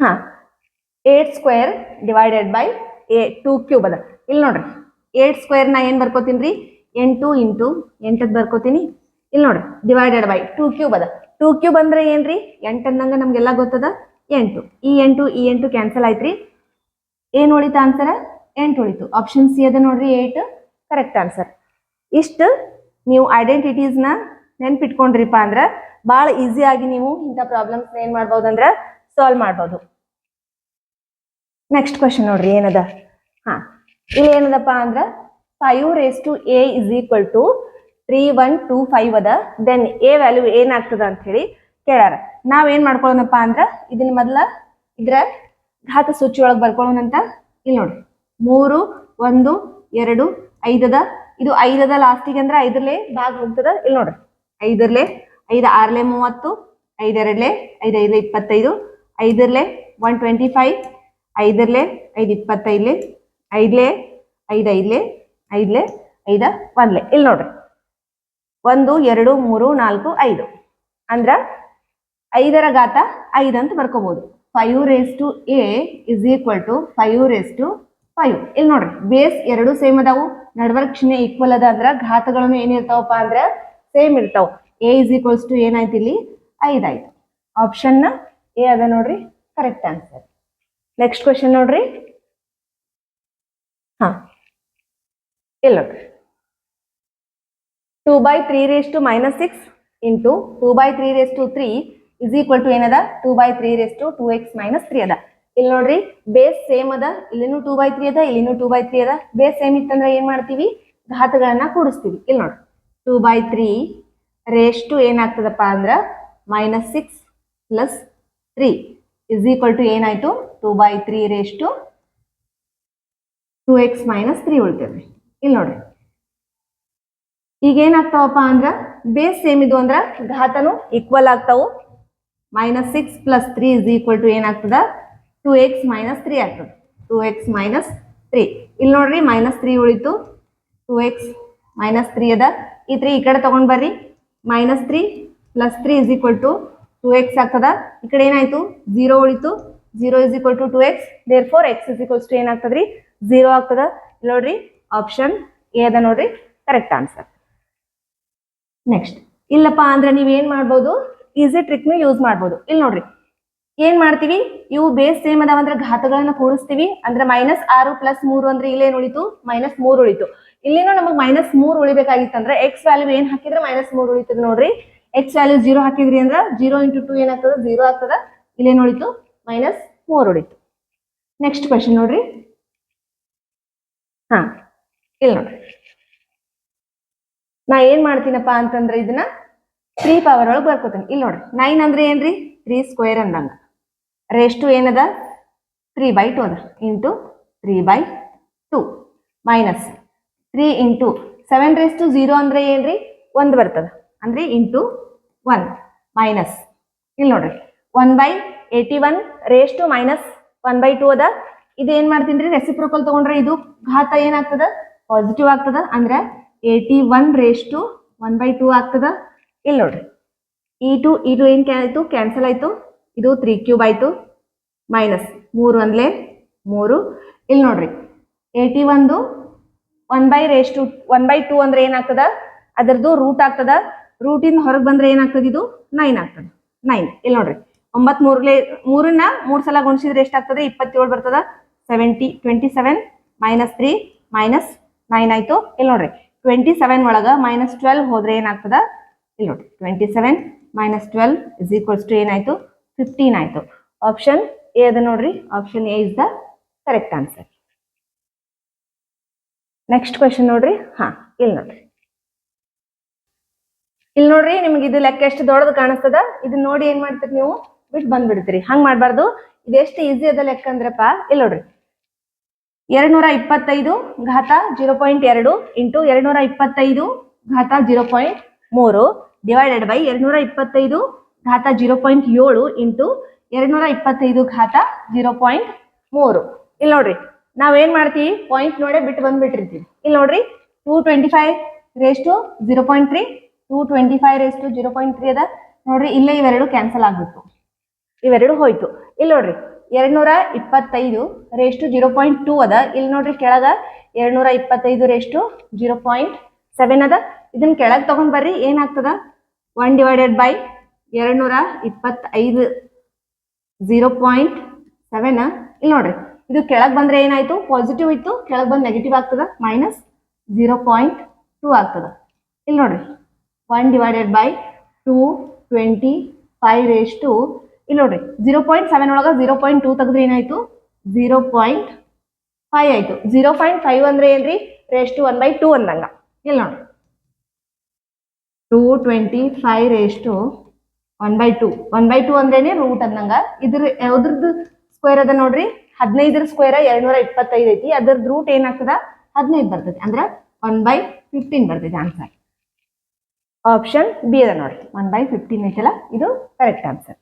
ಹಾ eight square divided by a two cube ಅದ. ಇಲ್ಲಿ ನೋಡ್ರಿ ಏಟ್ ಸ್ಕ್ವೇರ್ ನಾ ಏನ್ ಬರ್ಕೋತೀನಿ ರೀ ಎಂಟು ಇಂಟು ಎಂಟದ್ದು ಬರ್ಕೋತೀನಿ. ಇಲ್ಲಿ ನೋಡ್ರಿ ಡಿವೈಡೆಡ್ ಬೈ ಟೂ ಕ್ಯೂಬ್ ಅದ. ಟೂ ಕ್ಯೂಬ್ ಅಂದ್ರೆ ಏನ್ರಿ? ಎಂಟು ಅಂದಂಗ ನಮ್ಗೆಲ್ಲ ಗೊತ್ತದ? ಎಂಟು. ಈ ಎಂಟು ಈ ಎಂಟು ಕ್ಯಾನ್ಸಲ್ ಆಯ್ತ್ರಿ. ಏನ್ ಉಳಿತು ಆನ್ಸರ್ ಎಂಟು ಉಳಿತು ಆಪ್ಷನ್ ಸಿ ಅದ ನೋಡ್ರಿ ಏಟ್ ಕರೆಕ್ಟ್ ಆನ್ಸರ್ ಇಷ್ಟು ನೀವು ಐಡೆಂಟಿಟೀಸ್ನ ನೆನ್ಪಿಟ್ಕೊಂಡ್ರಿಪ್ಪ ಅಂದ್ರೆ ಭಾಳ ಈಸಿಯಾಗಿ ನೀವು ಇಂಥ ಪ್ರಾಬ್ಲಮ್ಸ್ ಏನ್ ಮಾಡ್ಬೋದು ಅಂದ್ರೆ ಸಾಲ್ವ್ ಮಾಡ್ಬೋದು. ನೆಕ್ಸ್ಟ್ ಕ್ವಶನ್ ನೋಡ್ರಿ, ಏನದ? ಹಾ, ಇಲ್ಲಿ ಏನದಪ್ಪ ಅಂದ್ರ five raise to a is equal to three one two five ಅದ. ದೆನ್ ಎ ವ್ಯಾಲ್ಯೂ ಏನಾಗ್ತದ ಅಂತ ಹೇಳಿ ಕೇಳಾರ ನಾವೇನ್ ಮಾಡ್ಕೊಳ್ಳೋಣಪ್ಪ ಅಂದ್ರ ಇದನ್ನ ಮೊದ್ಲ ಇದ್ರ ಘಾತ ಸೂಚಿ ಒಳಗೆ ಬರ್ಕೊಳ್ಳೋಣಂತ ಇಲ್ಲಿ ನೋಡ್ರಿ, ಮೂರು, ಒಂದು, ಎರಡು, ಐದದ. ಇದು ಐದದ ಲಾಸ್ಟಿಗೆ ಅಂದ್ರೆ ಐದರ್ಲೆ ಭಾಗ ಹೋಗ್ತದ. ಇಲ್ಲಿ ನೋಡ್ರಿ, ಐದರ್ಲೆ ಐದು ಆರ್ಲೆ ಮೂವತ್ತು, ಐದೆರಡ್ಲೆ ಐದೈದು ಇಪ್ಪತ್ತೈದು ಐದರ್ಲೆ ಒನ್ ಟ್ವೆಂಟಿ ಫೈವ್ ಐದರ್ಲೆ ಐದು ಇಪ್ಪತ್ತೈದ್ಲೆ ಐದ್ಲೆ ಐದು ಐದ್ಲೆ ಐದ್ಲೆ ಐದ ಒಂದ್ಲೆ ಇಲ್ಲಿ ನೋಡ್ರಿ. ಒಂದು, ಎರಡು, ಮೂರು, ನಾಲ್ಕು, ಐದು. ಅಂದ್ರ ಐದರ ಘಾತ ಐದು ಅಂತ ಬರ್ಕೋಬಹುದು five raise to a is equal to five raise to five ಇಲ್ಲಿ ನೋಡ್ರಿ. ಬೇಸ್ ಎರಡು ಸೇಮ್ ಅದಾವು. ನಡ್ವರ್ಕ್ ಈಕ್ವಲ್ ಅದ ಅಂದ್ರ ಘಾತಗಳನ್ನು ಏನಿರ್ತಾವಪ್ಪ ಅಂದ್ರ ಸೇಮ್ ಇರ್ತಾವ. ಎ ಇಸ್ ಈಕ್ವಲ್ಸ್ ಟು ಏನಾಯ್ತು ಇಲ್ಲಿ? ಐದಾಯ್ತು. ಆಪ್ಷನ್ ಎ ಅದ ನೋಡ್ರಿ? ಕರೆಕ್ಟ್ ಆನ್ಸರ್ ನೆಕ್ಸ್ಟ್ ಕ್ವಶನ್ ನೋಡ್ರಿ? ಹಾ. ಇಲ್ಲ two by three raise to minus six into two by three raise to three is equal to ಏನದ? Two by three raise to two x minus three ಅದ. ಇಲ್ಲಿ ನೋಡ್ರಿ base same ಅದ, ಇಲ್ಲಿನೂ two by three ಅದ, ಇಲ್ಲಿನೂ two by three ಅದ. Base same ಇತ್ತಂದ್ರೆ ಏನ್ ಮಾಡ್ತೀವಿ? ಘಾತಗಳನ್ನ ಕೂಡಿಸ್ತೀವಿ. ಇಲ್ಲಿ ನೋಡ್ರಿ. Two by three raise to ಏನಾಗ್ತದಪ್ಪ ಅಂದ್ರ? Minus six plus three is equal to ಏನಾಯ್ತು two by three raise to two x minus three ಉಳ್ತೇವೆ. ಇಲ್ಲಿ ನೋಡ್ರಿ. ಈಗ ಏನಾಗ್ತಾವಪ್ಪ ಅಂದ್ರ ಬೇಸ್ ಸೇಮ್ ಇದು ಅಂದ್ರ ಘಾತನು equal ಆಗ್ತಾವು. Minus six plus three is equal to ಏನಾಗ್ತದ? ಟೂ ಎಕ್ಸ್ ಮೈನಸ್ ತ್ರೀ ಆಗ್ತದೆ. ಟೂ ಎಕ್ಸ್ ಮೈನಸ್ ತ್ರೀ ಇಲ್ಲಿ ನೋಡ್ರಿ ಮೈನಸ್ ತ್ರೀ ಉಳಿತು. ಟೂ ಎಕ್ಸ್ ಮೈನಸ್ ತ್ರೀ ಅದ. ಈ ತ್ರೀ ಈ ಕಡೆ ತಗೊಂಡ್ ಬರ್ರಿ. Minus three plus three is equal to two x ಆಗ್ತದ? ಈ ಕಡೆ ಏನಾಯ್ತು? ಜೀರೋ ಉಳಿತು. Zero is equal to two x there four x is equals to ಏನಾಗ್ತದ್ರಿ zero ಆಗ್ತದ. ನೋಡ್ರಿ ಆಪ್ಷನ್ ಎ ಅದ ನೋಡ್ರಿ ಕರೆಕ್ಟ್ ಆನ್ಸರ್ ನೆಕ್ಸ್ಟ್ ಇಲ್ಲಪ್ಪ, ಅಂದ್ರೆ ನೀವ್ ಏನ್ ಮಾಡ್ಬೋದು? ಈಸಿ ಟ್ರಿಕ್ನು ಯೂಸ್ ಮಾಡ್ಬೋದು. ಇಲ್ಲಿ ನೋಡ್ರಿ, ಏನ್ ಮಾಡ್ತೀವಿ? ಇವು ಬೇಸ್ ಸೇಮ್ ಅದಾವ ಅಂದ್ರೆ ಘಾತಗಳನ್ನ ಕೂಡಿಸ್ತೀವಿ. ಅಂದ್ರೆ ಮೈನಸ್ ಆರು ಪ್ಲಸ್ ಮೂರು ಅಂದ್ರೆ ಇಲ್ಲೇನು ಉಳಿತು? ಮೈನಸ್ ಮೂರು ಉಳಿತು. ಇಲ್ಲಿನೂ ನಮಗ್ ಮೈನಸ್ ಮೂರು ಉಳಿಬೇಕಾಗಿತ್ತಂದ್ರೆ ಎಕ್ಸ್ ವ್ಯಾಲ್ಯೂ ಏನ್ ಹಾಕಿದ್ರೆ ಮೈನಸ್ ಮೂರು ಉಳಿತದ ನೋಡ್ರಿ. ಎಕ್ಸ್ ವ್ಯಾಲ್ಯೂ ಜೀರೋ ಹಾಕಿದ್ರಿ ಅಂದ್ರ ಜೀರೋ ಇಂಟು ಟು ಏನಾಗ್ತದ? ಜೀರೋ ಆಗ್ತದ. ಇಲ್ಲೇನು ಉಳಿತು ಮೈನಸ್ ಮೂರು ಉಳಿತು ನೆಕ್ಸ್ಟ್ ಕ್ವಶನ್ ನೋಡ್ರಿ. ಹಾ, ಇಲ್ಲ ನೋಡ್ರಿ. ನಾ ಏನ್ ಮಾಡ್ತೀನಪ್ಪ ಅಂತಂದ್ರೆ ಇದನ್ನ ತ್ರೀ ಪವರ್ ಒಳಗೆ ಬರ್ಕೋತೀನಿ. ಇಲ್ಲಿ ನೋಡ್ರಿ. ನೈನ್ ಅಂದ್ರೆ ಏನ್ರಿ? ತ್ರೀ ಸ್ಕ್ವೇರ್ ಅಂದಂಗ. ರೆಸ್ಟ್ ಏನದ? ತ್ರೀ ಬೈ ಟು ಅದ. Into three by two minus three into seven raise to zero ಅಂದ್ರೆ ಏನ್ರಿ? ಒಂದು ಬರ್ತದ. ಅಂದ್ರೆ ಇಂಟು ಒನ್ ಮೈನಸ್ ಇಲ್ಲಿ ನೋಡ್ರಿ one by eighty one raise to minus one by two ಅದ. ಇದು ಮಾಡ್ತೀನಿ ರೀ ರೆಸಿಪ್ರೋಕಲ್ ತಗೊಂಡ್ರೆ ಇದು ಘಾತ ಏನಾಗ್ತದ? ಪಾಸಿಟಿವ್ ಆಗ್ತದ, ಅಂದ್ರೆ eighty one raise to one by two ಆಗ್ತದ. ಇಲ್ಲಿ ನೋಡ್ರಿ ಈ ಟು ಈ ಟು ಏನ್ ಆಯ್ತು? ಕ್ಯಾನ್ಸಲ್ ಆಯ್ತು. ಇದು ತ್ರೀ ಕ್ಯೂಬ್ ಆಯ್ತು. ಮೈನಸ್ ಮೂರು ಒಂದ್ಲೆ ಮೂರು. ಇಲ್ಲಿ ನೋಡ್ರಿ ಏಯ್ಟಿ ಒಂದು one by raise to one by two ಅಂದ್ರೆ ಏನಾಗ್ತದ? ಅದರದ್ದು ರೂಟ್ ಆಗ್ತದ. ರೂಟಿಂದ ಹೊರಗೆ ಬಂದ್ರೆ ಏನಾಗ್ತದ ಇದು? ನೈನ್ ಆಗ್ತದ. ನೈನ್ ಇಲ್ಲಿ ನೋಡ್ರಿ. ಒಂಬತ್ ಮೂರ್ಲೆ ಮೂರನ್ನ ಮೂರ್ ಸಲ ಗುಣಿಸಿದ್ರೆ ಎಷ್ಟಾಗ್ತದೆ? ಇಪ್ಪತ್ತೇಳು ಬರ್ತದ? Seventy twenty seven minus three minus nine ಆಯ್ತು. ಇಲ್ಲಿ ನೋಡ್ರಿ. ಟ್ವೆಂಟಿ ಸೆವೆನ್ ಒಳಗ ಮೈನಸ್ ಟ್ವೆಲ್ವ್ ಹೋದ್ರೆ ಏನಾಗ್ತದ? ಇಲ್ಲಿ ನೋಡ್ರಿ. Twenty seven minus twelve is equals to ಏನಾಯ್ತು ಫಿಫ್ಟೀನ್ ಆಯ್ತು. ಆಪ್ಷನ್ ಎ ಅದ ನೋಡ್ರಿ. Option A is the correct answer next question ನೋಡ್ರಿ. ಹಾ, ಇಲ್ಲಿ ನೋಡ್ರಿ. ಇಲ್ಲಿ ನೋಡ್ರಿ, ನಿಮ್ಗೆ ಇದು ಲೆಕ್ಕ ಎಷ್ಟು ದೊಡ್ಡದು ಕಾಣಿಸ್ತದ? ಇದನ್ನ ನೋಡಿ ಏನ್ ಮಾಡ್ತೀರಿ ನೀವು? ಬಿಟ್ಟು ಬಂದ್ಬಿಡ್ತೀರಿ. ಹಂಗ್ ಮಾಡ್ಬಾರ್ದು. ಇದು ಎಷ್ಟು ಈಸಿ ಅದ ಲೆಕ್ಕ ಅಂದ್ರಪ್ಪ. ಇಲ್ಲಿ ನೋಡ್ರಿ. ಎರಡ್ನೂರ ಇಪ್ಪತ್ತೈದು ಘಾತ ಜೀರೋ ಪಾಯಿಂಟ್ ಎರಡು ಇಂಟು ಎರಡ್ ನೂರ ಇಪ್ಪತ್ತೈದು ಘಾತ ಜೀರೋ ಪಾಯಿಂಟ್ ಮೂರು ಡಿವೈಡೆಡ್ ಬೈ ಎರಡ್ ನೂರ ಇಪ್ಪತ್ತೈದು ಘಾತ ಜೀರೋ ಪಾಯಿಂಟ್ ಏಳು ಇಂಟು ಎರಡ್ ನೂರ ಇಪ್ಪತ್ತೈದು ಘಾತ ಜೀರೋ ಪಾಯಿಂಟ್ ಮೂರು. ಇಲ್ಲಿ ನೋಡ್ರಿ. ನಾವೇನ್ ಮಾಡ್ತೀವಿ? ಪಾಯಿಂಟ್ ನೋಡೇ ಬಿಟ್ಟು ಬಂದ್ಬಿಟ್ಟಿರ್ತೀವಿ. ಇಲ್ಲಿ ನೋಡ್ರಿ. Two twenty five raise to zero point three two twenty five raise to zero point three ಅದ. ನೋಡ್ರಿ, ಇಲ್ಲೇ ಇವೆರಡು ಕ್ಯಾನ್ಸಲ್ ಆಗ್ಬಿಟ್ಟು ಇವೆರಡು ಹೋಯ್ತು. ಇಲ್ಲಿ ನೋಡ್ರಿ ಎರಡ್ನೂರ ಇಪ್ಪತ್ತೈದು ರೇಷ್ಟು ಜೀರೋ ಪಾಯಿಂಟ್ ಟೂ ಅದ. ಇಲ್ಲಿ ನೋಡ್ರಿ ಕೆಳಗ ಎರಡ್ನೂರ ಇಪ್ಪತ್ತೈದು ರೇಸ್ಟು ಜೀರೋ ಪಾಯಿಂಟ್ ಸೆವೆನ್ ಅದ. ಇದನ್ನ ಕೆಳಗೆ ತಗೊಂಡ್ ಬರ್ರಿ, ಏನಾಗ್ತದ? ಒನ್ ಡಿವೈಡೆಡ್ ಬೈ ಎರಡ್ನೂರ ಇಪ್ಪತ್ತೈದು ಜೀರೋ ಪಾಯಿಂಟ್ ಸೆವೆನ್ ಇಲ್ಲಿ ನೋಡ್ರಿ, ಇದು ಕೆಳಗೆ ಬಂದ್ರೆ ಏನಾಯ್ತು? ಪಾಸಿಟಿವ್ ಇತ್ತು. ಕೆಳಗೆ ಬಂದು ನೆಗೆಟಿವ್ ಆಗ್ತದ? ಮೈನಸ್ ಝೀರೋ ಪಾಯಿಂಟ್ ಟೂ ಆಗ್ತದ. ಇಲ್ಲಿ ನೋಡ್ರಿ. One divided by two twenty five raise to ಇಲ್ಲಿ ನೋಡ್ರಿ ಜೀರೋ ಪಾಯಿಂಟ್ ಸೆವೆನ್ ಒಳಗೆ ಜೀರೋ ಪಾಯಿಂಟ್ ಟೂ ತೆಗೆದ್ರೆ ಏನಾಯ್ತು? ಜೀರೋ ಪಾಯಿಂಟ್ ಫೈವ್ ಆಯ್ತು. ಜೀರೋ ಪಾಯಿಂಟ್ ಫೈವ್ ಅಂದ್ರೆ ಏನ್ರಿ? Raise to one by two ಅಂದಂಗ. ಇಲ್ಲಿ ನೋಡ್ರಿ. Two twenty five raise to one by two one by two ಅಂದ್ರೇನೆ ರೂಟ್ ಅಂದಂಗ. ಇದ್ರ ಯಾವ್ದ್ರದ್ದು ಸ್ಕ್ವೇರ್ ಅದ ನೋಡ್ರಿ? ಹದಿನೈದರ ಸ್ಕ್ವೇರ್ ಎರಡ್ನೂರ ಇಪ್ಪತ್ತೈದು ಐತಿ. ಅದ್ರದ್ದು ರೂಟ್ ಏನಾಗ್ತದ? ಹದಿನೈದು ಬರ್ತೈತಿ ಅಂದ್ರೆ ಒನ್ ಬೈ ಫಿಫ್ಟೀನ್ ಬರ್ತೈತಿ ಆನ್ಸರ್ ಆಪ್ಷನ್ ಬಿ ಅದ ನೋಡ್ರಿ. ಒನ್ ಬೈ ಫಿಫ್ಟೀನ್ ಐತಲ್ಲ ಇದು ಕರೆಕ್ಟ್ ಆನ್ಸರ್